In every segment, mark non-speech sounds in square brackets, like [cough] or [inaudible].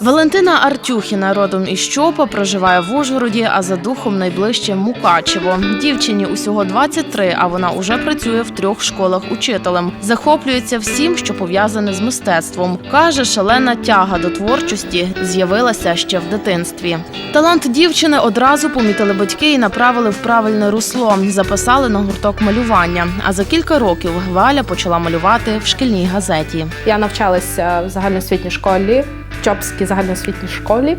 Валентина Артюхіна родом із Чопа проживає в Ужгороді, а за духом найближче Мукачево. Дівчині усього 23, а вона уже працює в трьох школах учителем. Захоплюється всім, що пов'язане з мистецтвом. каже, шалена тяга до творчості з'явилася ще в дитинстві. Талант дівчини одразу помітили батьки і направили в правильне русло. Записали на гурток малювання. А за кілька років Валя почала малювати в шкільній газеті. Я навчалася в загальноосвітній школі, Чопській загальноосвітній школі,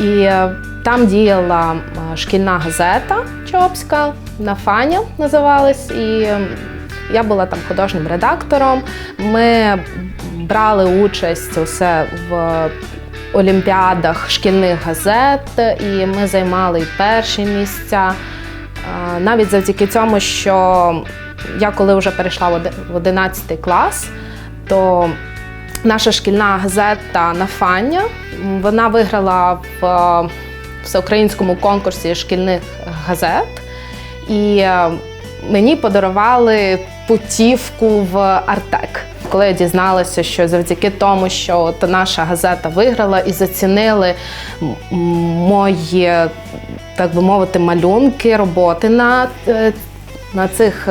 і е, там діяла е, шкільна газета Чопська, Нафаня називалась. І е, я була там художнім редактором. Ми брали участь усе в олімпіадах шкільних газет, і ми займали перші місця. Навіть завдяки цьому, що я коли вже перейшла в 11 клас, то наша шкільна газета Нафання вона виграла в е, всеукраїнському конкурсі шкільних газет. І е, мені подарували путівку в Артек. Коли я дізналася, що завдяки тому, що от наша газета виграла і зацінили мої, так би мовити, малюнки, роботи на, е, на цих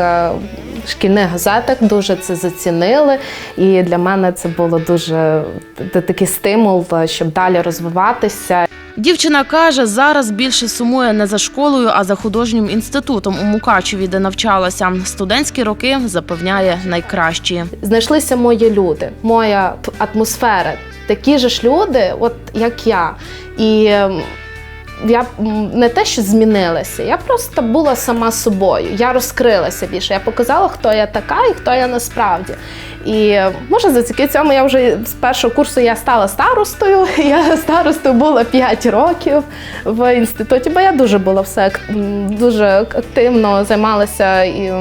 шкільних газетах, дуже це зацінили. І для мене це було дуже такий стимул, е, щоб далі розвиватися. Дівчина каже, зараз більше сумує не за школою, а за художнім інститутом у Мукачеві, де навчалася. Студентські роки запевняє найкращі. знайшлися мої люди, моя атмосфера. Такі же ж люди, от як я. І я не те, що змінилася, я просто була сама собою. Я розкрилася більше. Я показала, хто я така і хто я насправді. І може завдяки цьому я вже з першого курсу я стала старостою. [laughs] Я старостою була 5 років в інституті, бо я дуже була все дуже активно займалася і.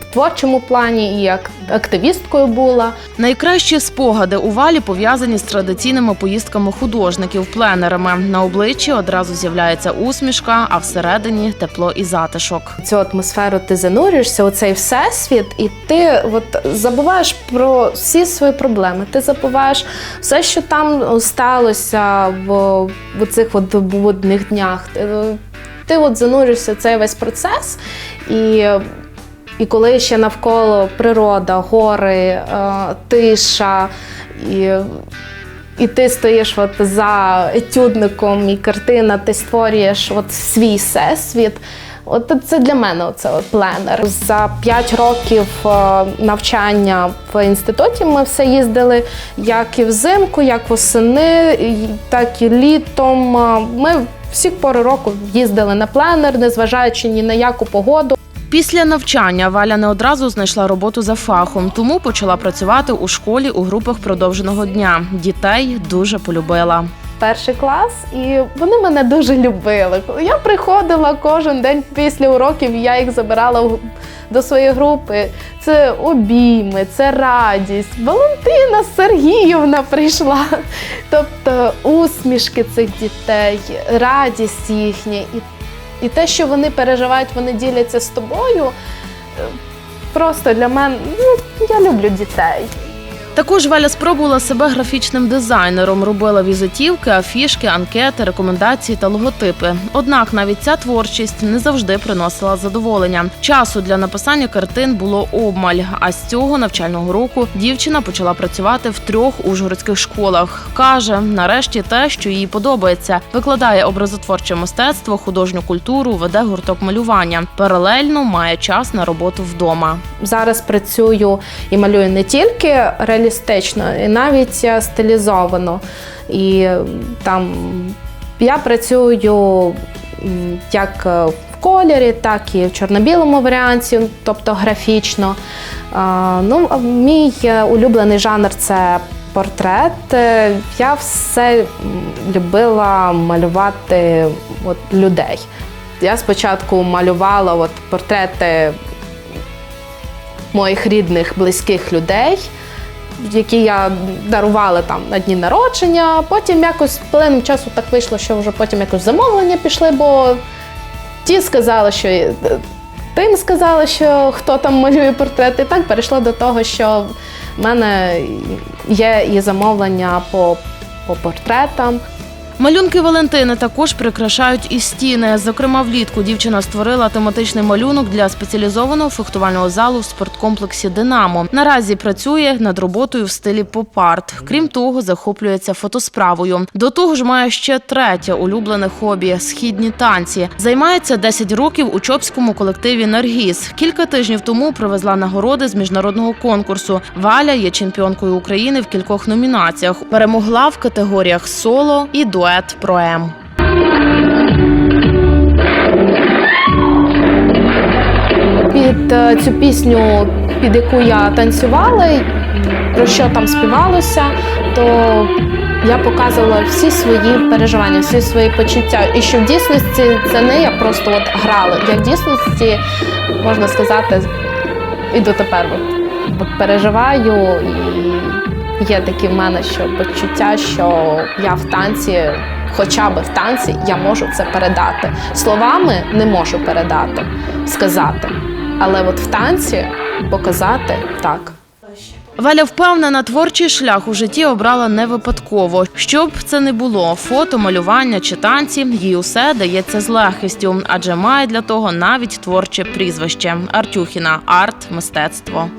В творчому плані і ак- активісткою була. Найкращі спогади у валі пов'язані з традиційними поїздками художників, пленерами. На обличчі одразу з'являється усмішка, а всередині тепло і затишок. Цю атмосферу ти занурюєшся у цей всесвіт, і ти от забуваєш про всі свої проблеми. Ти забуваєш все, що там сталося в, в цих от будних днях. Ти, ти от занурюєшся в цей весь процес і. І коли ще навколо природа, гори, е, тиша, і, і ти стоїш от за етюдником, і картина, ти створюєш от свій всесвіт. От це для мене це пленер. За 5 років е, навчання в інституті ми все їздили як і взимку, як восени, так і літом. Е, Ми всі пори року їздили на пленер, незважаючи ні на яку погоду. Після навчання Валя не одразу знайшла роботу за фахом, тому почала працювати у школі у групах продовженого дня. Дітей дуже полюбила. перший клас, і вони мене дуже любили. Я приходила кожен день після уроків, я їх забирала до своєї групи. Це обійми, це радість. Валентина Сергіївна прийшла. Тобто усмішки цих дітей, радість їхня, і те, що вони переживають, вони діляться з тобою. е, Просто для мене ну, я люблю дітей. Також Валя спробувала себе графічним дизайнером, робила візитівки, афішки, анкети, рекомендації та логотипи. Однак навіть ця творчість не завжди приносила задоволення. Часу для написання картин було обмаль. А з цього навчального року дівчина почала працювати в трьох ужгородських школах. каже, нарешті те, що їй подобається, викладає образотворче мистецтво, художню культуру, веде гурток малювання. Паралельно має час на роботу вдома. Зараз працюю і малюю не тільки реалістично, і навіть е, стилізовано. І там я працюю як е, в кольорі, так і в чорно-білому варіанті, тобто графічно. Ну, мій е, улюблений жанр це портрет. Я все любила малювати от, людей. Я спочатку малювала от, портрети моїх рідних, близьких людей, які я дарувала там на дні народження. Потім якось пленом часу так вийшло, що вже потім якось замовлення пішли, бо ті сказали, що е, тим сказали, що хто там малює портрети. І так перейшло до того, що в мене є і замовлення по по портретам. Малюнки Валентини також прикрашають і стіни. Зокрема, влітку дівчина створила тематичний малюнок для спеціалізованого фехтувального залу в спорткомплексі Динамо. Наразі працює над роботою в стилі поп-арт. Крім того, захоплюється фотосправою. До того ж, має ще третє улюблене хобі східні танці. Займається 10 років у чопському колективі Наргіз. Кілька тижнів тому привезла нагороди з міжнародного конкурсу. Валя є чемпіонкою України в кількох номінаціях. Перемогла в категоріях соло і дует проем. Під е, цю пісню, під яку я танцювала, про що там співалося, то я показувала всі свої переживання, всі свої почуття. І що в дійсності це не я просто от грала. Я в дійсності, можна сказати, і дотепер от, переживаю. І є такі в мене що почуття, що я в танці, хоча б в танці, я можу це передати. Словами не можу передати, сказати. Але от в танці показати так. Валя впевнена, творчий шлях у житті обрала не випадково. Щоб це не було фото, малювання чи танці, їй усе дається з легкістю, адже має для того навіть творче прізвище Артюхіна арт, мистецтво.